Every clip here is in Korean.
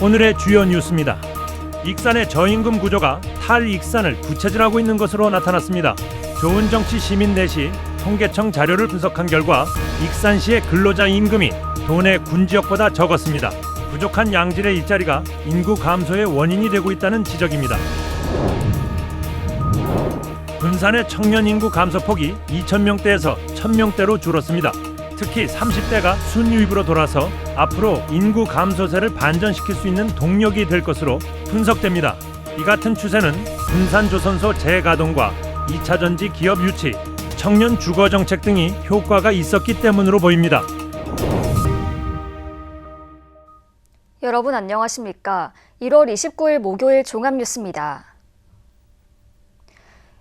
오늘의 주요 뉴스입니다. 익산의 저임금 구조가 탈익산을 부채질하고 있는 것으로 나타났습니다. 좋은 정치 시민 넷이 통계청 자료를 분석한 결과 익산시의 근로자 임금이 도내 군 지역보다 적었습니다. 부족한 양질의 일자리가 인구 감소의 원인이 되고 있다는 지적입니다. 군산의 청년 인구 감소폭이 2,000명대에서 1,000명대로 줄었습니다. 특히 30대가 순유입으로 돌아서 앞으로 인구 감소세를 반전시킬 수 있는 동력이 될 것으로 분석됩니다. 이 같은 추세는 군산조선소 재가동과 2차 전지 기업 유치, 청년 주거 정책 등이 효과가 있었기 때문으로 보입니다. 여러분 안녕하십니까? 1월 29일 목요일 종합뉴스입니다.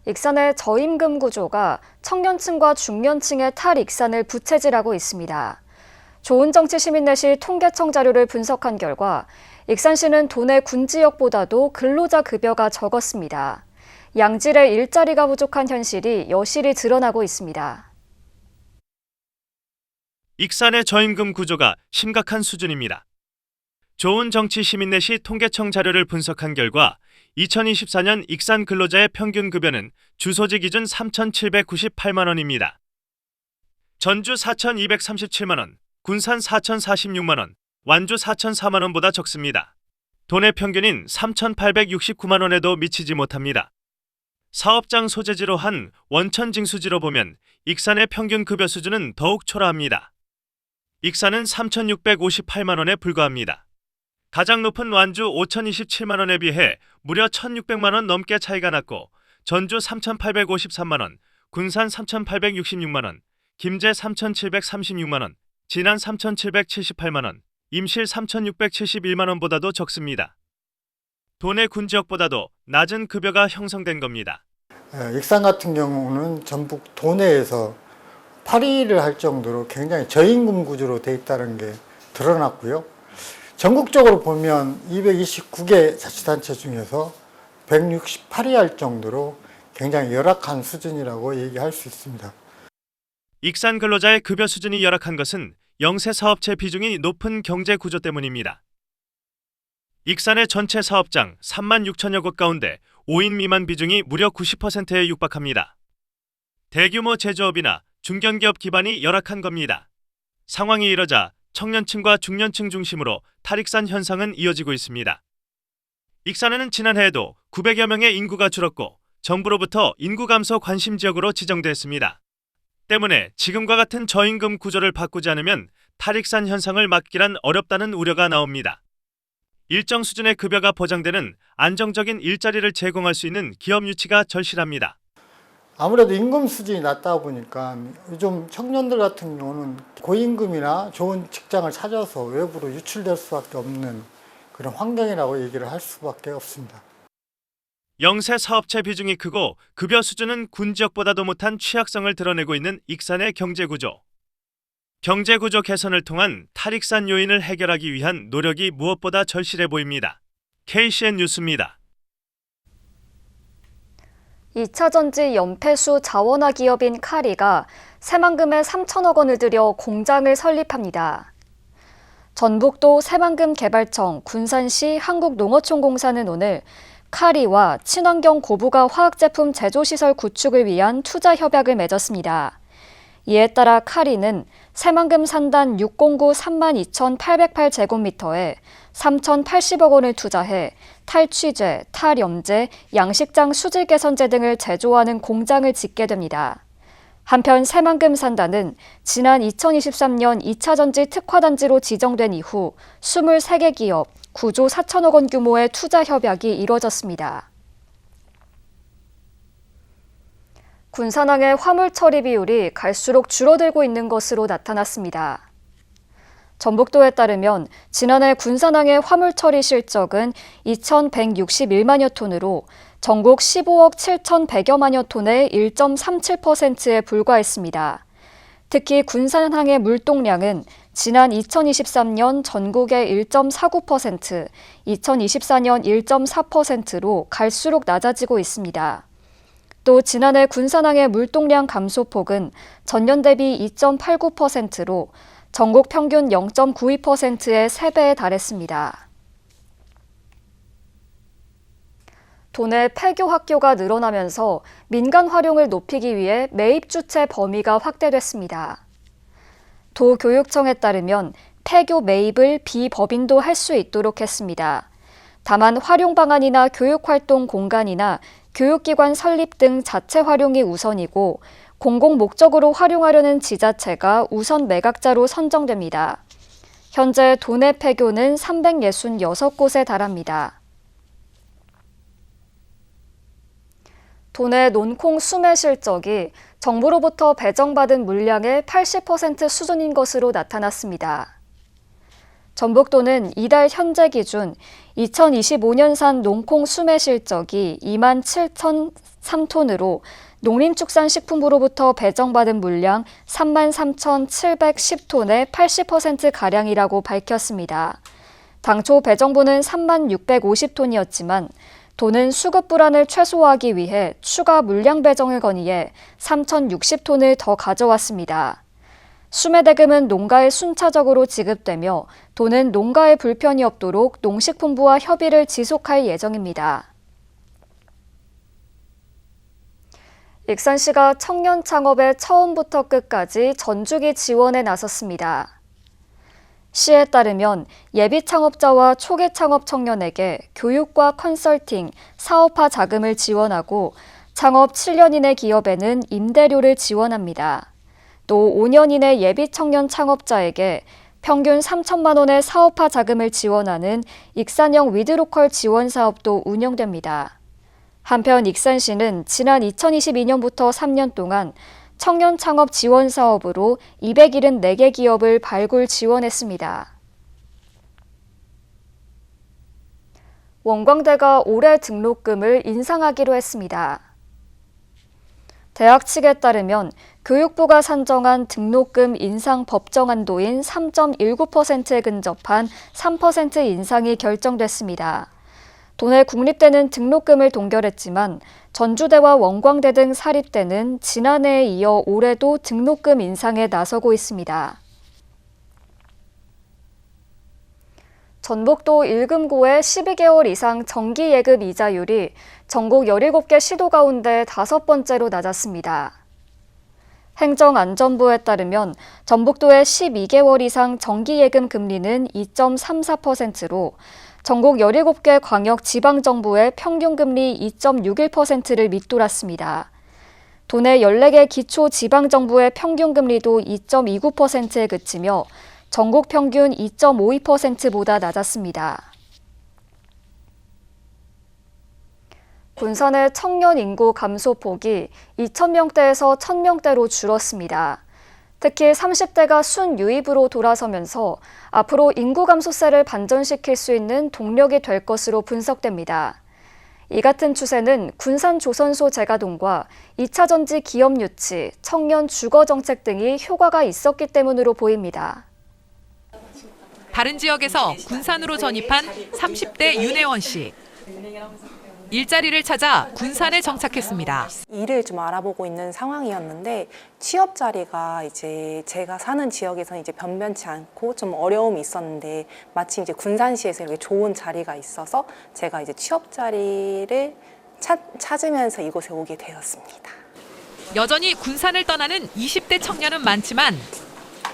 익산의 저임금 구조가 청년층과 중년층의 탈익산을 부채질하고 있습니다. 좋은 정치 시민넷이 통계청 자료를 분석한 결과 익산시는 도내 군 지역보다도 근로자 급여가 적었습니다. 양질의 일자리가 부족한 현실이 여실히 드러나고 있습니다. 익산의 저임금 구조가 심각한 수준입니다. 좋은 정치 시민넷이 통계청 자료를 분석한 결과 2024년 익산 근로자의 평균 급여는 주소지 기준 3,798만 원입니다. 전주 4,237만 원, 군산 4,046만 원, 완주 4,004만 원보다 적습니다. 도내 평균인 3,869만 원에도 미치지 못합니다. 사업장 소재지로 한 원천 징수지로 보면 익산의 평균 급여 수준은 더욱 초라합니다. 익산은 3,658만 원에 불과합니다. 가장 높은 완주 5,027만 원에 비해 무려 1,600만 원 넘게 차이가 났고 전주 3,853만 원, 군산 3,866만 원, 김제 3,736만 원, 진안 3,778만 원, 임실 3,671만 원보다도 적습니다. 도내 군지역보다도 낮은 급여가 형성된 겁니다. 예, 익산 같은 경우는 전북 도내에서 파리를 할 정도로 굉장히 저임금 구조로 돼 있다는 게 드러났고요. 전국적으로 보면 229개 자치단체 중에서 168위 할 정도로 굉장히 열악한 수준이라고 얘기할 수 있습니다. 익산 근로자의 급여 수준이 열악한 것은 영세 사업체 비중이 높은 경제 구조 때문입니다. 익산의 전체 사업장 3만 6천여 곳 가운데 5인 미만 비중이 무려 90%에 육박합니다. 대규모 제조업이나 중견기업 기반이 열악한 겁니다. 상황이 이러자 청년층과 중년층 중심으로 탈익산 현상은 이어지고 있습니다. 익산에는 지난해에도 900여 명의 인구가 줄었고 정부로부터 인구 감소 관심 지역으로 지정됐습니다. 때문에 지금과 같은 저임금 구조를 바꾸지 않으면 탈익산 현상을 막기란 어렵다는 우려가 나옵니다. 일정 수준의 급여가 보장되는 안정적인 일자리를 제공할 수 있는 기업 유치가 절실합니다. 아무래도 임금 수준이 낮다 보니까 요즘 청년들 같은 경우는 고임금이나 좋은 직장을 찾아서 외부로 유출될 수밖에 없는 그런 환경이라고 얘기를 할 수밖에 없습니다. 영세 사업체 비중이 크고 급여 수준은 군 지역보다도 못한 취약성을 드러내고 있는 익산의 경제 구조. 경제 구조 개선을 통한 탈익산 요인을 해결하기 위한 노력이 무엇보다 절실해 보입니다. KCN 뉴스입니다. 2차 전지 연폐수 자원화 기업인 카리가 새만금에 3천억 원을 들여 공장을 설립합니다. 전북도 새만금 개발청 군산시 한국농어촌공사는 오늘 카리와 친환경 고부가 화학 제품 제조 시설 구축을 위한 투자 협약을 맺었습니다. 이에 따라 카리는 새만금 산단 609 32,808제곱미터에 3,080억 원을 투자해 탈취제, 탈염제, 양식장 수질 개선제 등을 제조하는 공장을 짓게 됩니다. 한편 새만금 산단은 지난 2023년 2차 전지 특화단지로 지정된 이후 23개 기업 9조 4천억 원 규모의 투자 협약이 이뤄졌습니다. 군산항의 화물 처리 비율이 갈수록 줄어들고 있는 것으로 나타났습니다. 전북도에 따르면 지난해 군산항의 화물 처리 실적은 2,161만여 톤으로 전국 15억 7,100여만여 톤의 1.37%에 불과했습니다. 특히 군산항의 물동량은 지난 2023년 전국의 1.49%, 2024년 1.4%로 갈수록 낮아지고 있습니다. 또 지난해 군산항의 물동량 감소폭은 전년 대비 2.89%로 전국 평균 0.92%의 3배에 달했습니다. 도내 폐교 학교가 늘어나면서 민간 활용을 높이기 위해 매입 주체 범위가 확대됐습니다. 도 교육청에 따르면 폐교 매입을 비법인도 할 수 있도록 했습니다. 다만 활용 방안이나 교육 활동 공간이나 교육기관 설립 등 자체 활용이 우선이고 공공 목적으로 활용하려는 지자체가 우선 매각자로 선정됩니다. 현재 도내 폐교는 366곳에 달합니다. 도내 논콩 수매 실적이 정부로부터 배정받은 물량의 80% 수준인 것으로 나타났습니다. 전북도는 이달 현재 기준 2025년산 농콩 수매 실적이 2만 7,003톤으로 농림축산식품부로부터 배정받은 물량 3만 3,710톤의 80%가량이라고 밝혔습니다. 당초 배정분은 3만 650톤이었지만 도는 수급 불안을 최소화하기 위해 추가 물량 배정을 건의해 3,060톤을 더 가져왔습니다. 수매대금은 농가에 순차적으로 지급되며 도는 농가에 불편이 없도록 농식품부와 협의를 지속할 예정입니다. 익산시가 청년 창업에 처음부터 끝까지 전주기 지원에 나섰습니다. 시에 따르면 예비 창업자와 초기 창업 청년에게 교육과 컨설팅, 사업화 자금을 지원하고 창업 7년 이내 기업에는 임대료를 지원합니다. 또 5년 이내 예비 청년 창업자에게 평균 3천만 원의 사업화 자금을 지원하는 익산형 위드로컬 지원 사업도 운영됩니다. 한편 익산시는 지난 2022년부터 3년 동안 청년 창업 지원 사업으로 274개 기업을 발굴 지원했습니다. 원광대가 올해 등록금을 인상하기로 했습니다. 대학 측에 따르면 교육부가 산정한 등록금 인상 법정 한도인 3.19%에 근접한 3% 인상이 결정됐습니다. 도내 국립대는 등록금을 동결했지만 전주대와 원광대 등 사립대는 지난해에 이어 올해도 등록금 인상에 나서고 있습니다. 전북도 1금고의 12개월 이상 정기 예금 이자율이 전국 17개 시도 가운데 다섯 번째로 낮았습니다. 행정안전부에 따르면 전북도의 12개월 이상 정기 예금 금리는 2.34%로 전국 17개 광역 지방정부의 평균 금리 2.61%를 밑돌았습니다. 도내 14개 기초 지방정부의 평균 금리도 2.29%에 그치며 전국 평균 2.52%보다 낮았습니다. 군산의 청년 인구 감소폭이 2,000명대에서 1,000명대로 줄었습니다. 특히 30대가 순유입으로 돌아서면서 앞으로 인구 감소세를 반전시킬 수 있는 동력이 될 것으로 분석됩니다. 이 같은 추세는 군산 조선소 재가동과 2차 전지 기업 유치, 청년 주거 정책 등이 효과가 있었기 때문으로 보입니다. 다른 지역에서 군산으로 전입한 30대 윤혜원 씨. 일자리를 찾아 군산에 정착했습니다. 일을 좀 알아보고 있는 상황이었는데 취업 자리가 이제 제가 사는 지역에서 이제 변변치 않고 좀 어려움이 있었는데 마침 이제 군산시에서 이렇게 좋은 자리가 있어서 제가 이제 취업 자리를 찾, 찾으면서 이곳에 오게 되었습니다. 여전히 군산을 떠나는 20대 청년은 많지만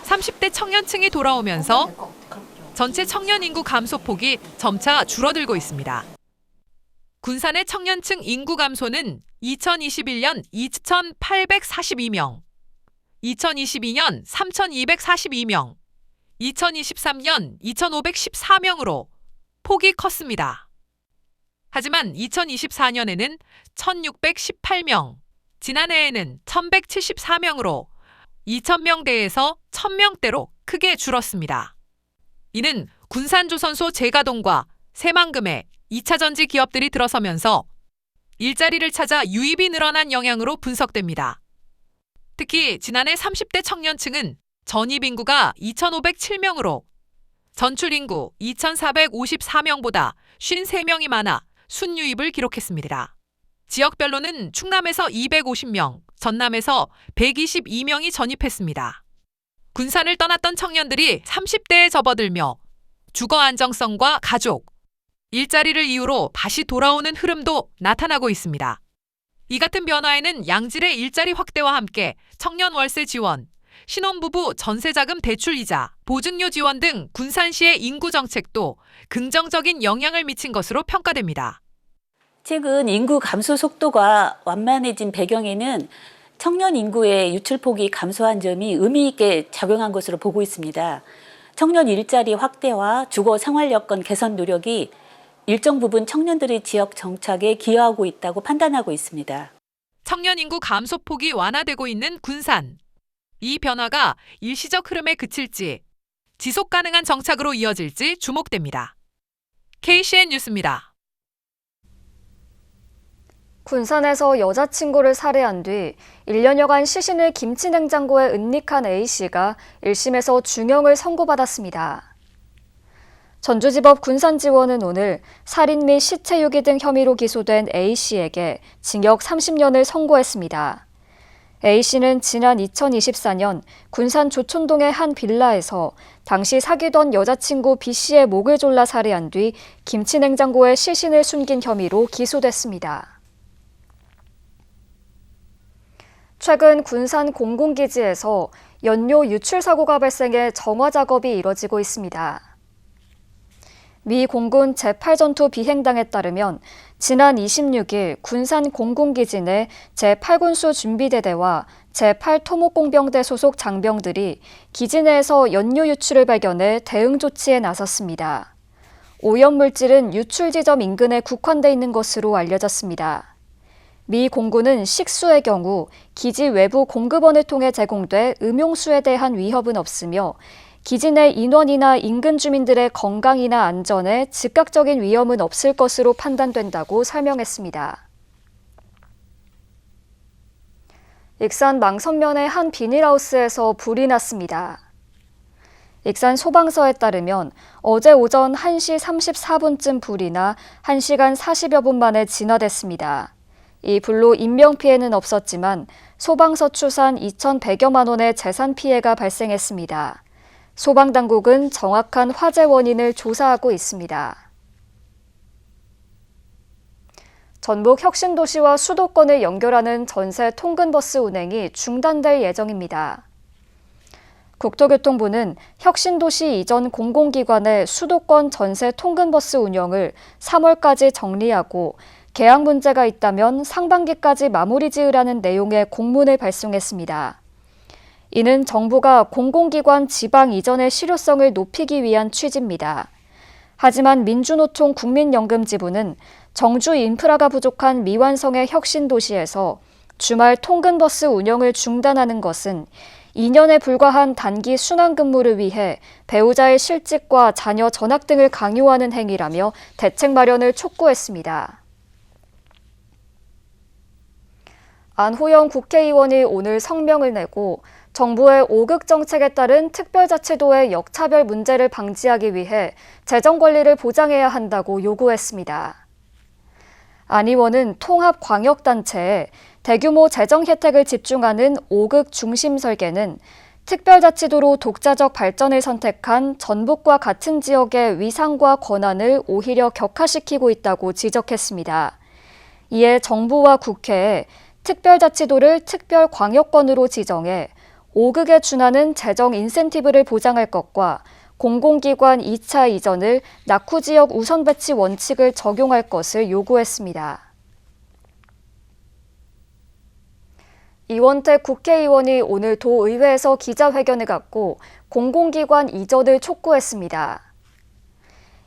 30대 청년층이 돌아오면서 전체 청년 인구 감소폭이 점차 줄어들고 있습니다. 군산의 청년층 인구 감소는 2021년 2,842명, 2022년 3,242명, 2023년 2,514명으로 폭이 컸습니다. 하지만 2024년에는 1,618명, 지난해에는 1,174명으로 2,000명대에서 1,000명대로 크게 줄었습니다. 이는 군산조선소 재가동과 새만금의 2차 전지 기업들이 들어서면서 일자리를 찾아 유입이 늘어난 영향으로 분석됩니다. 특히 지난해 30대 청년층은 전입 인구가 2,507명으로 전출 인구 2,454명보다 53명이 많아 순유입을 기록했습니다. 지역별로는 충남에서 250명, 전남에서 122명이 전입했습니다. 군산을 떠났던 청년들이 30대에 접어들며 주거 안정성과 가족, 일자리를 이유로 다시 돌아오는 흐름도 나타나고 있습니다. 이 같은 변화에는 양질의 일자리 확대와 함께 청년 월세 지원, 신혼부부 전세자금 대출이자, 보증료 지원 등 군산시의 인구 정책도 긍정적인 영향을 미친 것으로 평가됩니다. 최근 인구 감소 속도가 완만해진 배경에는 청년 인구의 유출폭이 감소한 점이 의미 있게 작용한 것으로 보고 있습니다. 청년 일자리 확대와 주거 생활 여건 개선 노력이 일정 부분 청년들의 지역 정착에 기여하고 있다고 판단하고 있습니다. 청년 인구 감소폭이 완화되고 있는 군산. 이 변화가 일시적 흐름에 그칠지 지속 가능한 정착으로 이어질지 주목됩니다. KCN 뉴스입니다. 군산에서 여자친구를 살해한 뒤 1년여간 시신을 김치냉장고에 은닉한 A씨가 1심에서 중형을 선고받았습니다. 전주지법 군산지원은 오늘 살인 및 시체 유기 등 혐의로 기소된 A씨에게 징역 30년을 선고했습니다. A씨는 지난 2024년 군산 조촌동의 한 빌라에서 당시 사귀던 여자친구 B씨의 목을 졸라 살해한 뒤 김치냉장고에 시신을 숨긴 혐의로 기소됐습니다. 최근 군산 공공기지에서 연료 유출 사고가 발생해 정화 작업이 이뤄지고 있습니다. 미 공군 제8전투 비행당에 따르면 지난 26일 군산 공군기지 내 제8군수 준비대대와 제8토목공병대 소속 장병들이 기지 내에서 연료 유출을 발견해 대응 조치에 나섰습니다. 오염물질은 유출 지점 인근에 국한돼 있는 것으로 알려졌습니다. 미 공군은 식수의 경우 기지 외부 공급원을 통해 제공돼 음용수에 대한 위협은 없으며 내 인원이나 인근 주민들의 건강이나 안전에 즉각적인 위험은 없을 것으로 판단된다고 설명했습니다. 익산 망선면의 한 비닐하우스에서 불이 났습니다. 익산 소방서에 따르면 어제 오전 1시 34분쯤 불이 나 1시간 40여 분 만에 진화됐습니다. 이 불로 인명피해는 없었지만 소방서 추산 2,100여만 원의 재산 피해가 발생했습니다. 소방당국은 정확한 화재 원인을 조사하고 있습니다. 전북 혁신도시와 수도권을 연결하는 전세 통근버스 운행이 중단될 예정입니다. 국토교통부는 혁신도시 이전 공공기관의 수도권 전세 통근버스 운영을 3월까지 정리하고 계약 문제가 있다면 상반기까지 마무리 지으라는 내용의 공문을 발송했습니다. 이는 정부가 공공기관 지방 이전의 실효성을 높이기 위한 취지입니다. 하지만 민주노총 국민연금지부는 정주 인프라가 부족한 미완성의 혁신도시에서 주말 통근버스 운영을 중단하는 것은 2년에 불과한 단기 순환 근무를 위해 배우자의 실직과 자녀 전학 등을 강요하는 행위라며 대책 마련을 촉구했습니다. 안호영 국회의원이 오늘 성명을 내고 정부의 5극 정책에 따른 특별자치도의 역차별 문제를 방지하기 위해 재정 관리를 보장해야 한다고 요구했습니다. 안 의원은 통합광역단체에 대규모 재정 혜택을 집중하는 5극 중심 설계는 특별자치도로 독자적 발전을 선택한 전북과 같은 지역의 위상과 권한을 오히려 격화시키고 있다고 지적했습니다. 이에 정부와 국회에 특별자치도를 특별광역권으로 지정해 5극에 준하는 재정 인센티브를 보장할 것과 공공기관 2차 이전을 낙후 지역 우선 배치 원칙을 적용할 것을 요구했습니다. 이원택 국회의원이 오늘 도의회에서 기자회견을 갖고 공공기관 이전을 촉구했습니다.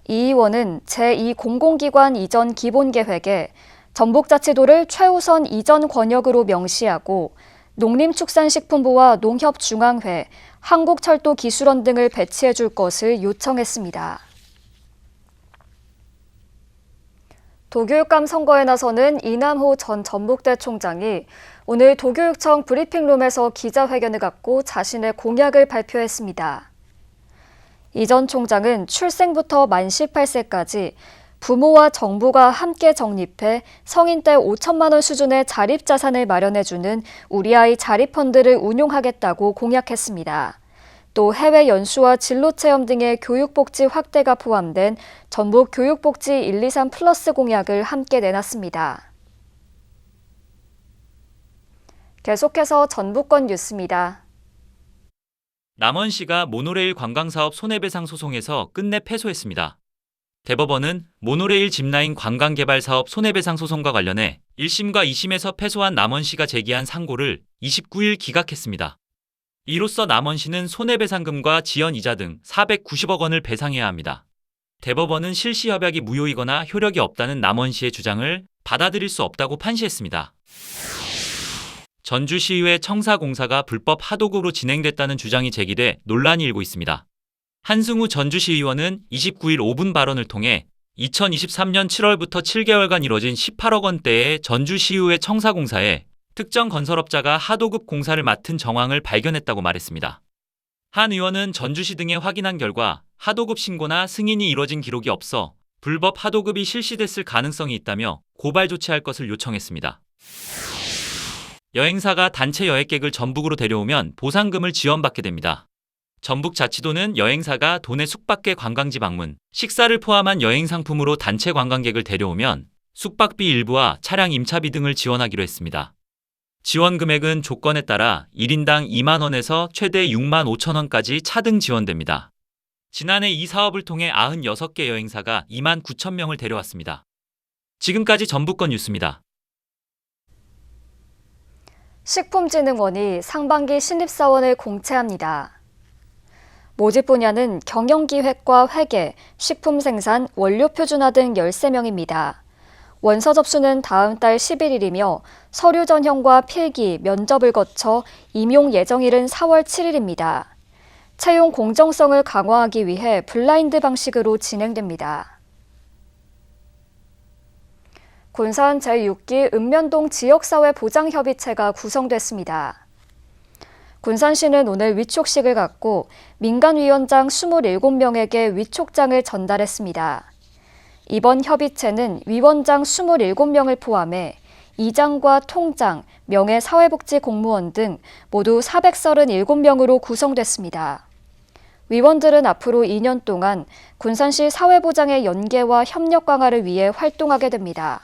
이 의원은 제2공공기관 이전 기본계획에 전북자치도를 최우선 이전 권역으로 명시하고 농림축산식품부와 농협중앙회, 한국철도기술원 등을 배치해 줄 것을 요청했습니다. 도교육감 선거에 나서는 이남호 전 전북대 총장이 오늘 도교육청 브리핑룸에서 기자회견을 갖고 자신의 공약을 발표했습니다. 이 전 총장은 출생부터 만 18세까지 부모와 정부가 함께 적립해 성인 때 5천만 원 수준의 자립 자산을 마련해주는 우리 아이 자립 펀드를 운용하겠다고 공약했습니다. 또 해외 연수와 진로 체험 등의 교육복지 확대가 포함된 전북 교육복지 123 플러스 공약을 함께 내놨습니다. 계속해서 전북권 뉴스입니다. 남원시가 모노레일 관광사업 손해배상 소송에서 끝내 패소했습니다. 대법원은 모노레일 짚라인 관광개발 사업 손해배상 소송과 관련해 1심과 2심에서 패소한 남원시가 제기한 상고를 29일 기각했습니다. 이로써 남원시는 손해배상금과 지연 이자 등 490억 원을 배상해야 합니다. 대법원은 실시 협약이 무효이거나 효력이 없다는 남원시의 주장을 받아들일 수 없다고 판시했습니다. 전주시의회 청사공사가 불법 하도급으로 진행됐다는 주장이 제기돼 논란이 일고 있습니다. 한승우 전주시의원은 29일 5분 발언을 통해 2023년 7월부터 7개월간 이뤄진 18억 원대의 전주시의회 청사공사에 특정 건설업자가 하도급 공사를 맡은 정황을 발견했다고 말했습니다. 한 의원은 전주시 등에 확인한 결과 하도급 신고나 승인이 이뤄진 기록이 없어 불법 하도급이 실시됐을 가능성이 있다며 고발 조치할 것을 요청했습니다. 여행사가 단체 여행객을 전북으로 데려오면 보상금을 지원받게 됩니다. 전북 자치도는 여행사가 도내 숙박계 관광지 방문, 식사를 포함한 여행 상품으로 단체 관광객을 데려오면 숙박비 일부와 차량 임차비 등을 지원하기로 했습니다. 지원 금액은 조건에 따라 1인당 2만 원에서 최대 6만 5천 원까지 차등 지원됩니다. 지난해 이 사업을 통해 96개 여행사가 2만 9천 명을 데려왔습니다. 지금까지 전북권 뉴스입니다. 식품진흥원이 상반기 신입사원을 공채합니다. 모집 분야는 경영기획과 회계, 식품생산, 원료표준화 등 13명입니다. 원서 접수는 다음 달 11일이며 서류 전형과 필기, 면접을 거쳐 임용 예정일은 4월 7일입니다. 채용 공정성을 강화하기 위해 블라인드 방식으로 진행됩니다. 군산 제6기 읍면동 지역사회 보장협의체가 구성됐습니다. 군산시는 오늘 위촉식을 갖고 민간위원장 27명에게 위촉장을 전달했습니다. 이번 협의체는 위원장 27명을 포함해 이장과 통장, 명예 사회복지 공무원 등 모두 437명으로 구성됐습니다. 위원들은 앞으로 2년 동안 군산시 사회보장의 연계와 협력 강화를 위해 활동하게 됩니다.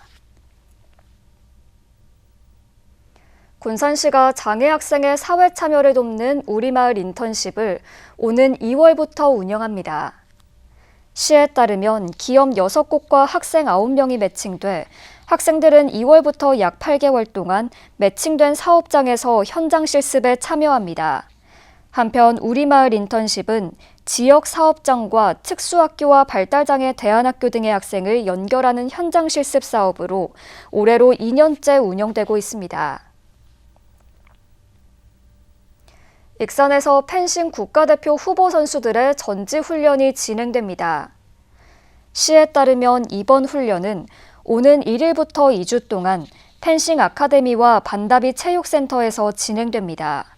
군산시가 장애 학생의 사회 참여를 돕는 우리마을 인턴십을 오는 2월부터 운영합니다. 시에 따르면 기업 6곳과 학생 9명이 매칭돼 학생들은 2월부터 약 8개월 동안 매칭된 사업장에서 현장 실습에 참여합니다. 한편 우리마을 인턴십은 지역 사업장과 특수학교와 발달장애 대안학교 등의 학생을 연결하는 현장 실습 사업으로 올해로 2년째 운영되고 있습니다. 익산에서 펜싱 국가대표 후보 선수들의 전지 훈련이 진행됩니다. 시에 따르면 이번 훈련은 오는 1일부터 2주 동안 펜싱 아카데미와 반다비 체육센터에서 진행됩니다.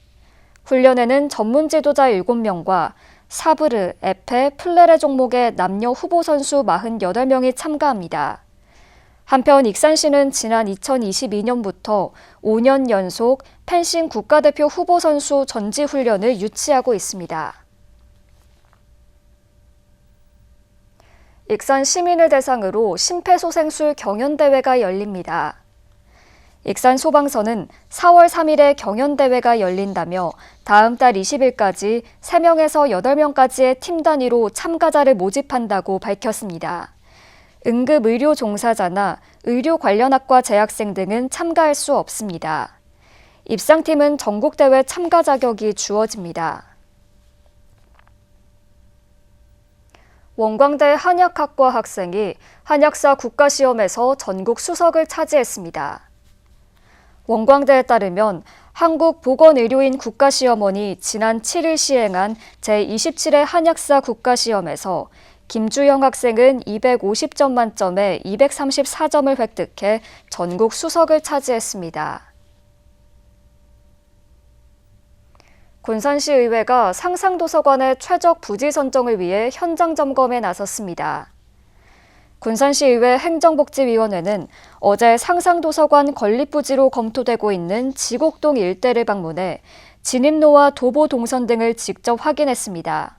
훈련에는 전문 지도자 7명과 사브르, 에페, 플레레 종목의 남녀 후보 선수 48명이 참가합니다. 한편 익산시는 지난 2022년부터 5년 연속 펜싱 국가대표 후보 선수 전지 훈련을 유치하고 있습니다. 익산 시민을 대상으로 심폐소생술 경연대회가 열립니다. 익산 소방서는 4월 3일에 경연대회가 열린다며 다음 달 20일까지 3명에서 8명까지의 팀 단위로 참가자를 모집한다고 밝혔습니다. 응급 의료 종사자나 의료 관련 학과 재학생 등은 참가할 수 없습니다. 입상팀은 전국대회 참가 자격이 주어집니다. 원광대 한약학과 학생이 한약사 국가시험에서 전국 수석을 차지했습니다. 원광대에 따르면 한국보건의료인 국가시험원이 지난 7일 시행한 제27회 한약사 국가시험에서 김주영 학생은 250점 만점에 234점을 획득해 전국 수석을 차지했습니다. 군산시 의회가 상상도서관의 최적 부지 선정을 위해 현장 점검에 나섰습니다. 군산시 의회 행정복지위원회는 어제 상상도서관 건립부지로 검토되고 있는 지곡동 일대를 방문해 진입로와 도보 동선 등을 직접 확인했습니다.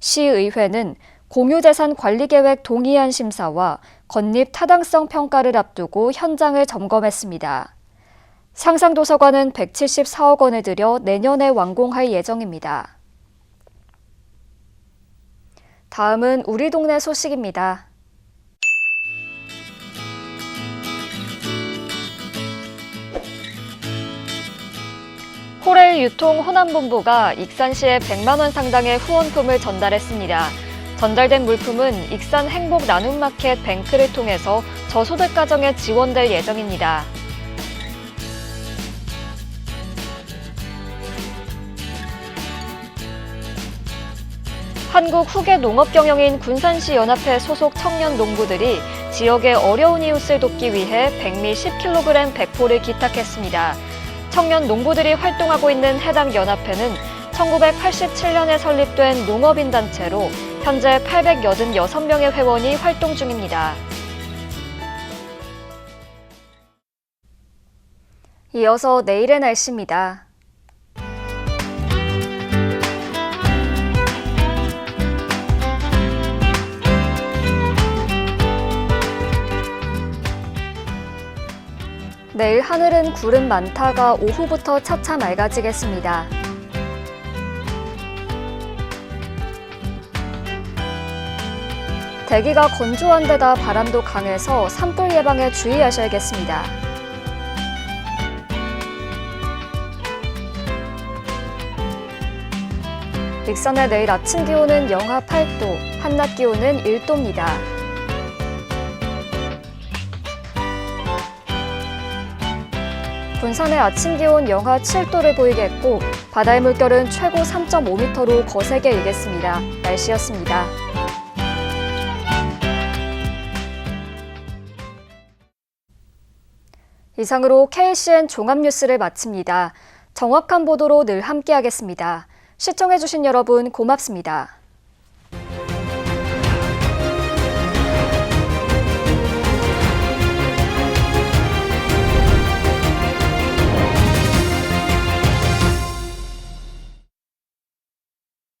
시의회는 공유재산 관리계획 동의안 심사와 건립 타당성 평가를 앞두고 현장을 점검했습니다. 상상도서관은 174억 원을 들여 내년에 완공할 예정입니다. 다음은 우리 동네 소식입니다. 호레일 유통 호남본부가 익산시에 100만 원 상당의 후원품을 전달했습니다. 전달된 물품은 익산 행복 나눔마켓 뱅크를 통해서 저소득 가정에 지원될 예정입니다. 한국 후계 농업 경영인 군산시 연합회 소속 청년 농부들이 지역의 어려운 이웃을 돕기 위해 백미 10kg 백포를 기탁했습니다. 청년 농부들이 활동하고 있는 해당 연합회는 1987년에 설립된 농업인 단체로 현재 886명의 회원이 활동 중입니다. 이어서 내일의 날씨입니다. 내일 하늘은 구름 많다가 오후부터 차차 맑아지겠습니다. 대기가 건조한 데다 바람도 강해서 산불 예방에 주의하셔야겠습니다. 익산의 내일 아침 기온은 영하 8도, 한낮 기온은 1도입니다. 군산의 아침 기온 영하 7도를 보이겠고 바다의 물결은 최고 3.5m로 거세게 일겠습니다. 날씨였습니다. 이상으로 KCN 종합뉴스를 마칩니다. 정확한 보도로 늘 함께하겠습니다. 시청해주신 여러분 고맙습니다.